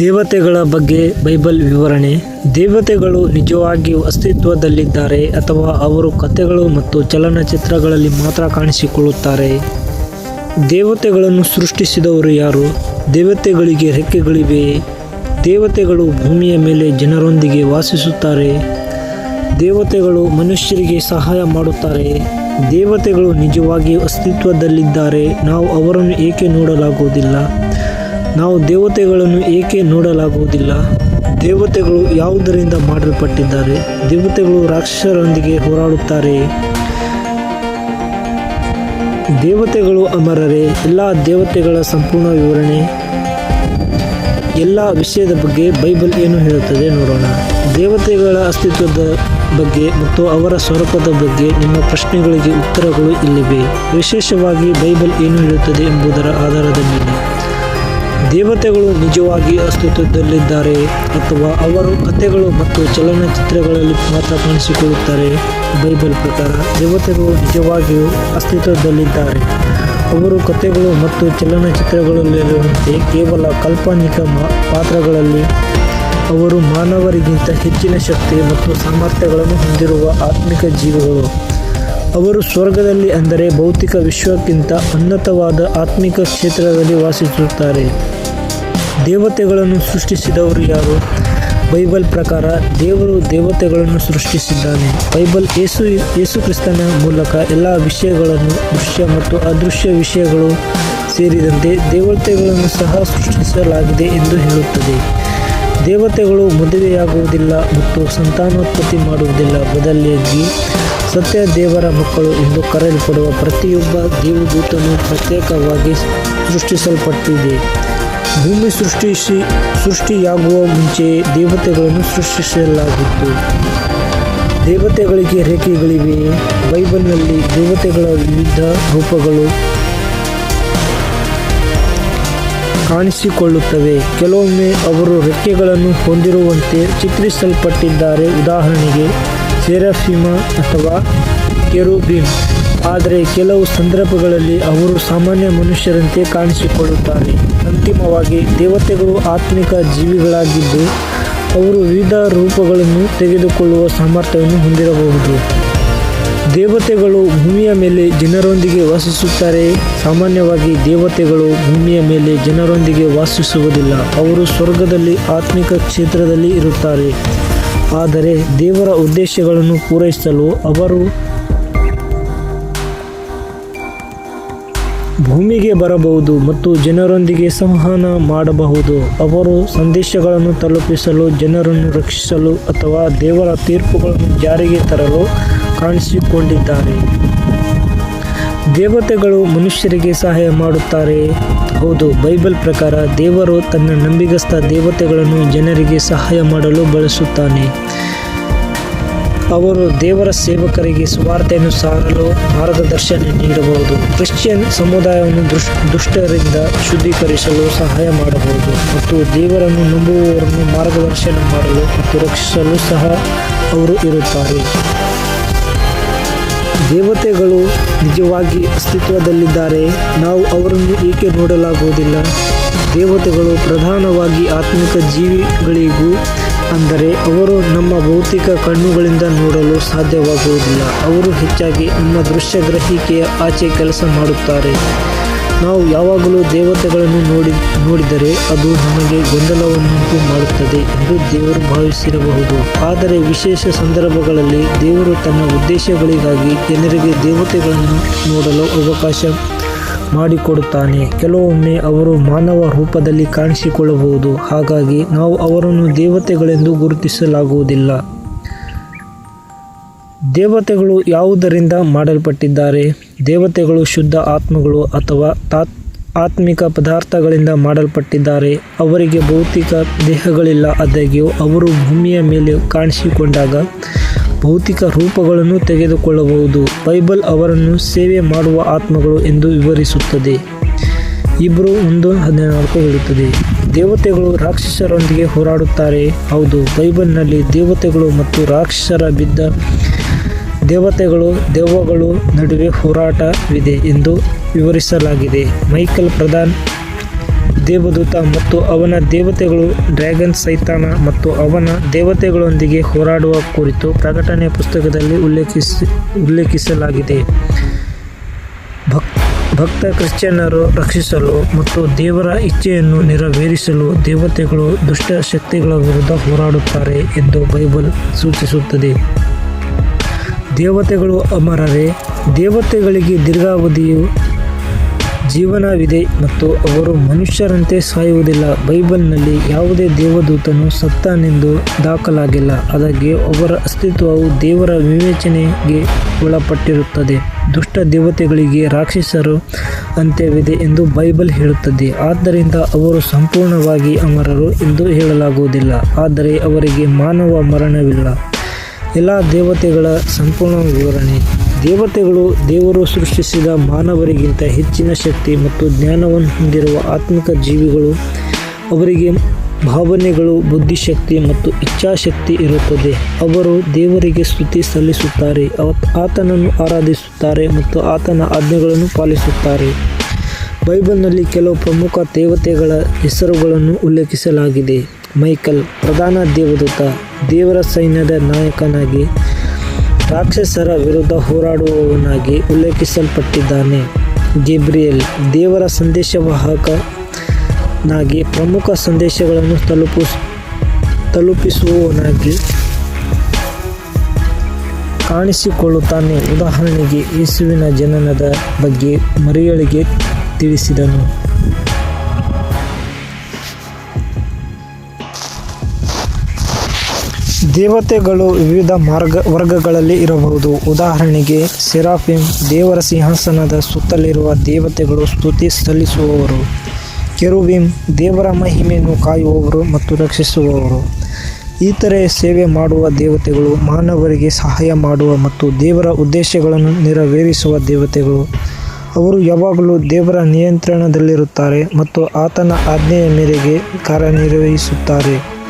ದೇವತೆಗಳ ಬಗ್ಗೆ ಬೈಬಲ್ ವಿವರಣೆ. ದೇವತೆಗಳು ನಿಜವಾಗಿ ಅಸ್ತಿತ್ವದಲ್ಲಿದ್ದಾರೆ ಅಥವಾ ಅವರು ಕಥೆಗಳು ಮತ್ತು ಚಲನಚಿತ್ರಗಳಲ್ಲಿ ಮಾತ್ರ ಕಾಣಿಸಿಕೊಳ್ಳುತ್ತಾರೆ. ದೇವತೆಗಳನ್ನು ಸೃಷ್ಟಿಸಿದವರು ಯಾರು? ದೇವತೆಗಳಿಗೆ ರೆಕ್ಕೆಗಳಿವೆ. ದೇವತೆಗಳು ಭೂಮಿಯ ಮೇಲೆ ಜನರೊಂದಿಗೆ ವಾಸಿಸುತ್ತಾರೆ. ದೇವತೆಗಳು ಮನುಷ್ಯರಿಗೆ ಸಹಾಯ ಮಾಡುತ್ತಾರೆ. ದೇವತೆಗಳು ನಿಜವಾಗಿ ಅಸ್ತಿತ್ವದಲ್ಲಿದ್ದಾರೆ. ನಾವು ಅವರನ್ನು ಏಕೆ ನೋಡಲಾಗುವುದಿಲ್ಲ? ನಾವು ದೇವತೆಗಳನ್ನು ಏಕೆ ನೋಡಲಾಗುವುದಿಲ್ಲ? ದೇವತೆಗಳು ಯಾವುದರಿಂದ ಮಾಡಲ್ಪಟ್ಟಿದ್ದಾರೆ? ದೇವತೆಗಳು ರಾಕ್ಷಸರೊಂದಿಗೆ ಹೋರಾಡುತ್ತಾರೆ. ದೇವತೆಗಳು ಅಮರರೇ, ಎಲ್ಲ ದೇವತೆಗಳ ಸಂಪೂರ್ಣ ವಿವರಣೆ. ಎಲ್ಲ ವಿಷಯದ ಬಗ್ಗೆ ಬೈಬಲ್ ಏನು ಹೇಳುತ್ತದೆ ನೋಡೋಣ. ದೇವತೆಗಳ ಅಸ್ತಿತ್ವದ ಬಗ್ಗೆ ಮತ್ತು ಅವರ ಸ್ವರೂಪದ ಬಗ್ಗೆ ನಿಮ್ಮ ಪ್ರಶ್ನೆಗಳಿಗೆ ಉತ್ತರಗಳು ಇಲ್ಲಿವೆ. ವಿಶೇಷವಾಗಿ ಬೈಬಲ್ ಏನು ಹೇಳುತ್ತದೆ ಎಂಬುದರ ಆಧಾರದ ಮೇಲೆ. ದೇವತೆಗಳು ನಿಜವಾಗಿ ಅಸ್ತಿತ್ವದಲ್ಲಿದ್ದಾರೆ ಅಥವಾ ಅವರು ಕಥೆಗಳು ಮತ್ತು ಚಲನಚಿತ್ರಗಳಲ್ಲಿ ಮಾತ್ರ ಕಾಣಿಸಿಕೊಳ್ಳುತ್ತಾರೆ? ಬೈಬಲ್ ಪ್ರಕಾರ ದೇವತೆಗಳು ನಿಜವಾಗಿಯೂ ಅಸ್ತಿತ್ವದಲ್ಲಿದ್ದಾರೆ. ಅವರು ಕಥೆಗಳು ಮತ್ತು ಚಲನಚಿತ್ರಗಳಲ್ಲಿರುವಂತೆ ಕೇವಲ ಕಾಲ್ಪನಿಕ ಪಾತ್ರಗಳಲ್ಲಿ ಅವರು ಮಾನವರಿಗಿಂತ ಹೆಚ್ಚಿನ ಶಕ್ತಿ ಮತ್ತು ಸಾಮರ್ಥ್ಯಗಳನ್ನು ಹೊಂದಿರುವ ಆತ್ಮಿಕ ಜೀವಿಗಳು. ಅವರು ಸ್ವರ್ಗದಲ್ಲಿ ಅಂದರೆ ಭೌತಿಕ ವಿಶ್ವಕ್ಕಿಂತ ಉನ್ನತವಾದ ಆತ್ಮಿಕ ಕ್ಷೇತ್ರದಲ್ಲಿ ವಾಸಿಸುತ್ತಾರೆ. ದೇವತೆಗಳನ್ನು ಸೃಷ್ಟಿಸಿದವರು ಯಾರು? ಬೈಬಲ್ ಪ್ರಕಾರ ದೇವರು ದೇವತೆಗಳನ್ನು ಸೃಷ್ಟಿಸಿದ್ದಾನೆ. ಬೈಬಲ್ ಯೇಸು ಯೇಸು ಕ್ರಿಸ್ತನ ಮೂಲಕ ಎಲ್ಲ ವಿಷಯಗಳನ್ನು ದೃಶ್ಯ ಮತ್ತು ಅದೃಶ್ಯ ವಿಷಯಗಳು ಸೇರಿದಂತೆ ದೇವತೆಗಳನ್ನು ಸಹ ಸೃಷ್ಟಿಸಲಾಗಿದೆ ಎಂದು ಹೇಳುತ್ತದೆ. ದೇವತೆಗಳು ಮದುವೆಯಾಗುವುದಿಲ್ಲ ಮತ್ತು ಸಂತಾನೋತ್ಪತ್ತಿ ಮಾಡುವುದಿಲ್ಲ. ಬದಲಿಯಾಗಿ ಸತ್ಯ ದೇವರ ಮಕ್ಕಳು ಎಂದು ಕರೆಯಲ್ಪಡುವ ಪ್ರತಿಯೊಬ್ಬ ದೇವದೂತನು ಪ್ರತ್ಯೇಕವಾಗಿ ಸೃಷ್ಟಿಸಲ್ಪಟ್ಟಿದೆ. ಭೂಮಿ ಸೃಷ್ಟಿಸಿ, ಸೃಷ್ಟಿಯಾಗುವ ಮುಂಚೆ ದೇವತೆಗಳನ್ನು ಸೃಷ್ಟಿಸಲಾಗಿತ್ತು. ದೇವತೆಗಳಿಗೆ ರೇಖೆಗಳಿವೆ. ಬೈಬಲ್ನಲ್ಲಿ ದೇವತೆಗಳ ವಿವಿಧ ರೂಪಗಳು ಕಾಣಿಸಿಕೊಳ್ಳುತ್ತವೆ. ಕೆಲವೊಮ್ಮೆ ಅವರು ರೆಕ್ಕೆಗಳನ್ನು ಹೊಂದಿರುವಂತೆ ಚಿತ್ರಿಸಲ್ಪಟ್ಟಿದ್ದಾರೆ. ಉದಾಹರಣೆಗೆ ಸೆರಫಿಮ ಅಥವಾ ಕೆರುಬಿಮ್. ಆದರೆ ಕೆಲವು ಸಂದರ್ಭಗಳಲ್ಲಿ ಅವರು ಸಾಮಾನ್ಯ ಮನುಷ್ಯರಂತೆ ಕಾಣಿಸಿಕೊಳ್ಳುತ್ತಾರೆ. ಅಂತಿಮವಾಗಿ ದೇವತೆಗಳು ಆತ್ಮಿಕ ಜೀವಿಗಳಾಗಿದ್ದು, ಅವರು ವಿವಿಧ ರೂಪಗಳನ್ನು ತೆಗೆದುಕೊಳ್ಳುವ ಸಾಮರ್ಥ್ಯವನ್ನು ಹೊಂದಿರಬಹುದು. ದೇವತೆಗಳು ಭೂಮಿಯ ಮೇಲೆ ಜನರೊಂದಿಗೆ ವಾಸಿಸುತ್ತಾರೆ. ಸಾಮಾನ್ಯವಾಗಿ ದೇವತೆಗಳು ಭೂಮಿಯ ಮೇಲೆ ಜನರೊಂದಿಗೆ ವಾಸಿಸುವುದಿಲ್ಲ. ಅವರು ಸ್ವರ್ಗದಲ್ಲಿ ಆತ್ಮಿಕ ಕ್ಷೇತ್ರದಲ್ಲಿ ಇರುತ್ತಾರೆ. ಆದರೆ ದೇವರ ಉದ್ದೇಶಗಳನ್ನು ಪೂರೈಸಲು ಅವರು ಭೂಮಿಗೆ ಬರಬಹುದು ಮತ್ತು ಜನರೊಂದಿಗೆ ಸಂವಹನ ಮಾಡಬಹುದು. ಅವರು ಸಂದೇಶಗಳನ್ನು ತಲುಪಿಸಲು, ಜನರನ್ನು ರಕ್ಷಿಸಲು ಅಥವಾ ದೇವರ ತೀರ್ಪುಗಳನ್ನು ಜಾರಿಗೆ ತರಲು ಕಾಣಿಸಿಕೊಂಡಿದ್ದಾರೆ. ದೇವತೆಗಳು ಮನುಷ್ಯರಿಗೆ ಸಹಾಯ ಮಾಡುತ್ತಾರೆ. ಹೌದು, ಬೈಬಲ್ ಪ್ರಕಾರ ದೇವರು ತನ್ನ ನಂಬಿಗಸ್ತ ದೇವತೆಗಳನ್ನು ಜನರಿಗೆ ಸಹಾಯ ಮಾಡಲು ಬಳಸುತ್ತಾನೆ. ಅವರು ದೇವರ ಸೇವಕರಿಗೆ ಸುವಾರ್ತೆಯನ್ನು ಸಾರಲು ಮಾರ್ಗದರ್ಶನ ನೀಡಬಹುದು. ಕ್ರಿಶ್ಚಿಯನ್ ಸಮುದಾಯವನ್ನು ದುಷ್ಟರಿಂದ ಶುದ್ಧೀಕರಿಸಲು ಸಹಾಯ ಮಾಡಬಹುದು ಮತ್ತು ದೇವರನ್ನು ನಂಬುವವರನ್ನು ಮಾರ್ಗದರ್ಶನ ಮಾಡಲು ಮತ್ತು ರಕ್ಷಿಸಲು ಸಹ ಅವರು ಇರುತ್ತಾರೆ. ದೇವತೆಗಳು ನಿಜವಾಗಿ ಅಸ್ತಿತ್ವದಲ್ಲಿದ್ದಾರೆ. ನಾವು ಅವರನ್ನು ಏಕೆ ನೋಡಲಾಗುವುದಿಲ್ಲ? ದೇವತೆಗಳು ಪ್ರಧಾನವಾಗಿ ಆತ್ಮಿಕ ಜೀವಿಗಳಿಗೂ ಅಂದರೆ ಅವರು ನಮ್ಮ ಭೌತಿಕ ಕಣ್ಣುಗಳಿಂದ ನೋಡಲು ಸಾಧ್ಯವಾಗುವುದಿಲ್ಲ. ಅವರು ಹೆಚ್ಚಾಗಿ ನಮ್ಮ ದೃಶ್ಯ ಗ್ರಹಿಕೆಯ ಆಚೆ ಕೆಲಸ ಮಾಡುತ್ತಾರೆ. ನಾವು ಯಾವಾಗಲೂ ದೇವತೆಗಳನ್ನು ನೋಡಿ, ನೋಡಿದರೆ ಅದು ನಮಗೆ ಗೊಂದಲವನ್ನುಂಟು ಮಾಡುತ್ತದೆ ಎಂದು ದೇವರು ಭಾವಿಸಿರಬಹುದು. ಆದರೆ ವಿಶೇಷ ಸಂದರ್ಭಗಳಲ್ಲಿ ದೇವರು ತನ್ನ ಉದ್ದೇಶಗಳಿಗಾಗಿ ಜನರಿಗೆ ದೇವತೆಗಳನ್ನು ನೋಡಲು ಅವಕಾಶ ಮಾಡಿಕೊಡುತ್ತಾನೆ. ಕೆಲವೊಮ್ಮೆ ಅವರು ಮಾನವ ರೂಪದಲ್ಲಿ ಕಾಣಿಸಿಕೊಳ್ಳಬಹುದು. ಹಾಗಾಗಿ ನಾವು ಅವರನ್ನು ದೇವತೆಗಳೆಂದು ಗುರುತಿಸಲಾಗುವುದಿಲ್ಲ. ದೇವತೆಗಳು ಯಾವುದರಿಂದ ಮಾಡಲ್ಪಟ್ಟಿದ್ದಾರೆ? ದೇವತೆಗಳು ಶುದ್ಧ ಆತ್ಮಗಳು ಅಥವಾ ತಾತ್, ಆತ್ಮಿಕ ಪದಾರ್ಥಗಳಿಂದ ಮಾಡಲ್ಪಟ್ಟಿದ್ದಾರೆ? ಅವರಿಗೆ ಭೌತಿಕ ದೇಹಗಳಿಲ್ಲ ಆದಾಗ್ಯೂ, ಅವರು ಭೂಮಿಯ ಮೇಲೆ ಕಾಣಿಸಿಕೊಂಡಾಗ ಭೌತಿಕ ರೂಪಗಳನ್ನು ತೆಗೆದುಕೊಳ್ಳಬಹುದು. ಬೈಬಲ್ ಅವರನ್ನು ಸೇವೆ ಮಾಡುವ ಆತ್ಮಗಳು ಎಂದು ವಿವರಿಸುತ್ತದೆ. ಇಬ್ಬರು ಒಂದು ಹದಿನಾಲ್ಕು ಹೇಳುತ್ತದೆ. ದೇವತೆಗಳು ರಾಕ್ಷಸರೊಂದಿಗೆ ಹೋರಾಡುತ್ತಾರೆ. ಹೌದು, ಬೈಬಲ್ನಲ್ಲಿ ದೇವತೆಗಳು ಮತ್ತು ರಾಕ್ಷಸರ ಬಿದ್ದ ದೇವತೆಗಳು, ದೆವ್ವಗಳು ನಡುವೆ ಹೋರಾಟವಿದೆ ಎಂದು ವಿವರಿಸಲಾಗಿದೆ. ಮೈಕಲ್ ಪ್ರಧಾನ್ ದೇವದೂತ ಮತ್ತು ಅವನ ದೇವತೆಗಳು ಡ್ರ್ಯಾಗನ್ ಸೈತಾನ ಮತ್ತು ಅವನ ದೇವತೆಗಳೊಂದಿಗೆ ಹೋರಾಡುವ ಕುರಿತು ಪ್ರಕಟಣೆ ಪುಸ್ತಕದಲ್ಲಿ ಉಲ್ಲೇಖಿಸಿ, ಉಲ್ಲೇಖಿಸಲಾಗಿದೆ. ಭಕ್, ಭಕ್ತ ಕ್ರಿಶ್ಚಿಯನ್ನರು ರಕ್ಷಿಸಲು ಮತ್ತು ದೇವರ ಇಚ್ಛೆಯನ್ನು ನೆರವೇರಿಸಲು ದೇವತೆಗಳು ದುಷ್ಟ ಶಕ್ತಿಗಳ ವಿರುದ್ಧ ಹೋರಾಡುತ್ತಾರೆ ಎಂದು ಬೈಬಲ್ ಸೂಚಿಸುತ್ತದೆ. ದೇವತೆಗಳು ಅಮರರೇ, ದೇವತೆಗಳಿಗೆ ದೀರ್ಘಾವಧಿಯು ಜೀವನವಿದೆ ಮತ್ತು ಅವರು ಮನುಷ್ಯರಂತೆ ಸಾಯುವುದಿಲ್ಲ. ಬೈಬಲ್ನಲ್ಲಿ ಯಾವುದೇ ದೇವದೂತನು ಸತ್ತಾನೆಂದು ದಾಖಲಾಗಿಲ್ಲ. ಅದಕ್ಕೆ ಅವರ ಅಸ್ತಿತ್ವವು ದೇವರ ವಿವೇಚನೆಗೆ ಒಳಪಟ್ಟಿರುತ್ತದೆ. ದುಷ್ಟ ದೇವತೆಗಳಿಗೆ ರಾಕ್ಷಸರು ಅಂತ್ಯವಿದೆ ಎಂದು ಬೈಬಲ್ ಹೇಳುತ್ತದೆ. ಆದ್ದರಿಂದ ಅವರು ಸಂಪೂರ್ಣವಾಗಿ ಅಮರರು ಎಂದು ಹೇಳಲಾಗುವುದಿಲ್ಲ. ಆದರೆ ಅವರಿಗೆ ಮಾನವ ಮರಣವಿಲ್ಲ. ಎಲ್ಲ ದೇವತೆಗಳ ಸಂಪೂರ್ಣ ವಿವರಣೆ. ದೇವತೆಗಳು ದೇವರು ಸೃಷ್ಟಿಸಿದ ಮಾನವರಿಗಿಂತ ಹೆಚ್ಚಿನ ಶಕ್ತಿ ಮತ್ತು ಜ್ಞಾನವನ್ನು ಹೊಂದಿರುವ ಆತ್ಮಿಕ ಜೀವಿಗಳು, ಅವರಿಗೆ ಭಾವನೆಗಳು, ಬುದ್ಧಿಶಕ್ತಿ ಮತ್ತು ಇಚ್ಛಾಶಕ್ತಿ ಇರುತ್ತದೆ. ಅವರು ದೇವರಿಗೆ ಸ್ತುತಿ ಸಲ್ಲಿಸುತ್ತಾರೆ, ಆತ- ಆತನನ್ನು ಆರಾಧಿಸುತ್ತಾರೆ ಮತ್ತು ಆತನ ಆಜ್ಞೆಗಳನ್ನು ಪಾಲಿಸುತ್ತಾರೆ. ಬೈಬಲ್ನಲ್ಲಿ ಕೆಲವು ಪ್ರಮುಖ ದೇವತೆಗಳ ಹೆಸರುಗಳನ್ನು ಉಲ್ಲೇಖಿಸಲಾಗಿದೆ. ಮೈಕಲ್, ಪ್ರಧಾನ ದೇವದೂತ, ದೇವರ ಸೈನ್ಯದ ನಾಯಕನಾಗಿ ರಾಕ್ಷಸರ ವಿರುದ್ಧ ಹೋರಾಡುವವನಾಗಿ ಉಲ್ಲೇಖಿಸಲ್ಪಟ್ಟಿದ್ದಾನೆ. ಗೇಬ್ರಿಯಲ್ ದೇವರ ಸಂದೇಶವಾಹಕನಾಗಿ ಪ್ರಮುಖ ಸಂದೇಶಗಳನ್ನು ತಲುಪಿಸ್ ತಲುಪಿಸುವವನಾಗಿ ಕಾಣಿಸಿಕೊಳ್ಳುತ್ತಾನೆ. ಉದಾಹರಣೆಗೆ, ಯೇಸುವಿನ ಜನನದ ಬಗ್ಗೆ ಮರಿಯಳಿಗೆ ತಿಳಿಸಿದನು. ದೇವತೆಗಳು ವಿವಿಧ ಮಾರ್ಗ ವರ್ಗಗಳಲ್ಲಿ ಇರಬಹುದು. ಉದಾಹರಣೆಗೆ, ಸೆರಾಫಿಮ್ ದೇವರ ಸಿಂಹಾಸನದ ಸುತ್ತಲಿರುವ ದೇವತೆಗಳು ಸ್ತುತಿ ಸಲ್ಲಿಸುವವರು. ಕೆರುಬಿಮ್ ದೇವರ ಮಹಿಮೆಯನ್ನು ಕಾಯುವವರು ಮತ್ತು ರಕ್ಷಿಸುವವರು. ಇತರೆ ಸೇವೆ ಮಾಡುವ ದೇವತೆಗಳು ಮಾನವರಿಗೆ ಸಹಾಯ ಮಾಡುವ ಮತ್ತು ದೇವರ ಉದ್ದೇಶಗಳನ್ನು ನೆರವೇರಿಸುವ ದೇವತೆಗಳು. ಅವರು ಯಾವಾಗಲೂ ದೇವರ ನಿಯಂತ್ರಣದಲ್ಲಿರುತ್ತಾರೆ ಮತ್ತು ಆತನ ಆಜ್ಞೆಯ ಮೇರೆಗೆ ಕಾರ್ಯನಿರ್ವಹಿಸುತ್ತಾರೆ.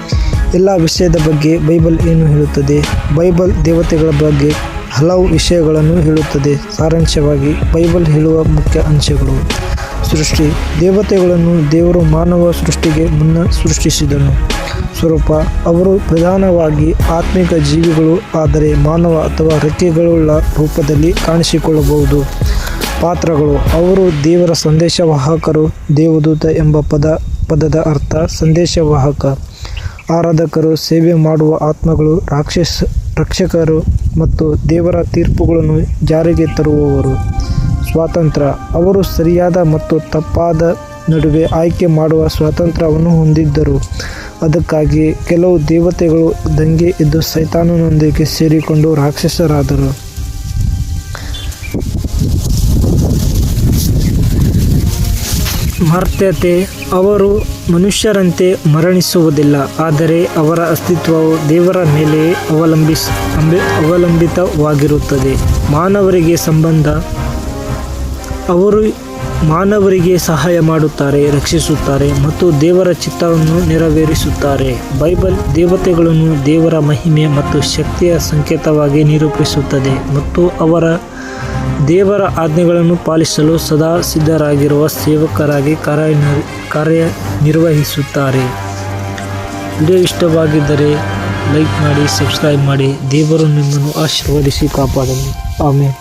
ಎಲ್ಲ ವಿಷಯದ ಬಗ್ಗೆ ಬೈಬಲ್ ಏನು ಹೇಳುತ್ತದೆ? ಬೈಬಲ್ ದೇವತೆಗಳ ಬಗ್ಗೆ ಹಲವು ವಿಷಯಗಳನ್ನು ಹೇಳುತ್ತದೆ. ಸಾರಾಂಶವಾಗಿ, ಬೈಬಲ್ ಹೇಳುವ ಮುಖ್ಯ ಅಂಶಗಳು. ಸೃಷ್ಟಿ, ದೇವತೆಗಳನ್ನು ದೇವರು ಮಾನವ ಸೃಷ್ಟಿಗೆ ಮುನ್ನ ಸೃಷ್ಟಿಸಿದನು. ಸ್ವರೂಪ, ಅವರು ಪ್ರಧಾನವಾಗಿ ಆತ್ಮಿಕ ಜೀವಿಗಳು, ಆದರೆ ಮಾನವ ಅಥವಾ ರೆಕ್ಕೆಗಳುಳ್ಳ ರೂಪದಲ್ಲಿ ಕಾಣಿಸಿಕೊಳ್ಳಬಹುದು. ಪಾತ್ರಗಳು, ಅವರು ದೇವರ ಸಂದೇಶವಾಹಕರು, ದೇವದೂತ ಎಂಬ ಪದ, ಪದದ ಅರ್ಥ ಸಂದೇಶವಾಹಕ. ಆರಾಧಕರು ಸೇವೆ ಮಾಡುವ ಆತ್ಮಗಳು ರಾಕ್ಷಸ, ರಕ್ಷಕರು ಮತ್ತು ದೇವರ ತೀರ್ಪುಗಳನ್ನು ಜಾರಿಗೆ ತರುವವರು. ಸ್ವಾತಂತ್ರ್ಯ. ಅವರು ಸರಿಯಾದ ಮತ್ತು ತಪ್ಪಾದ ನಡುವೆ ಆಯ್ಕೆ ಮಾಡುವ ಸ್ವಾತಂತ್ರ್ಯವನ್ನು ಹೊಂದಿದ್ದರು. ಅದಕ್ಕಾಗಿ ಕೆಲವು ದೇವತೆಗಳು ದಂಗೆ ಎದ್ದು ಸೈತಾನನೊಂದಿಗೆ ಸೇರಿಕೊಂಡು ರಾಕ್ಷಸರಾದರು. ಮರ್ತ್ಯತೆ ಅವರು ಮನುಷ್ಯರಂತೆ ಮರಣಿಸುವುದಿಲ್ಲ, ಆದರೆ ಅವರ ಅಸ್ತಿತ್ವವು ದೇವರ ಮೇಲೆ ಅವಲಂಬಿಸ್ ಅವಲಂಬಿತವಾಗಿರುತ್ತದೆ. ಮಾನವರಿಗೆ ಸಂಬಂಧ, ಅವರು ಮಾನವರಿಗೆ ಸಹಾಯ ಮಾಡುತ್ತಾರೆ, ರಕ್ಷಿಸುತ್ತಾರೆ ಮತ್ತು ದೇವರ ಚಿತ್ತವನ್ನು ನೆರವೇರಿಸುತ್ತಾರೆ. ಬೈಬಲ್ ದೇವತೆಗಳನ್ನು ದೇವರ ಮಹಿಮೆ ಮತ್ತು ಶಕ್ತಿಯ ಸಂಕೇತವಾಗಿ ನಿರೂಪಿಸುತ್ತದೆ ಮತ್ತು ಅವರ ದೇವರ ಆಜ್ಞೆಗಳನ್ನು ಪಾಲಿಸಲು ಸದಾ ಸಿದ್ಧರಾಗಿರುವ ಸೇವಕರಾಗಿ ಕಾರ್ಯ ಕಾರ್ಯನಿರ್ವಹಿಸುತ್ತಾರೆ. ವಿಡಿಯೋ ಇಷ್ಟವಾಗಿದ್ದರೆ ಲೈಕ್ ಮಾಡಿ, ಸಬ್ಸ್ಕ್ರೈಬ್ ಮಾಡಿ. ದೇವರು ನಿಮ್ಮನ್ನು ಆಶೀರ್ವದಿಸಿ ಕಾಪಾಡಲಿ. ಆಮೇಲೆ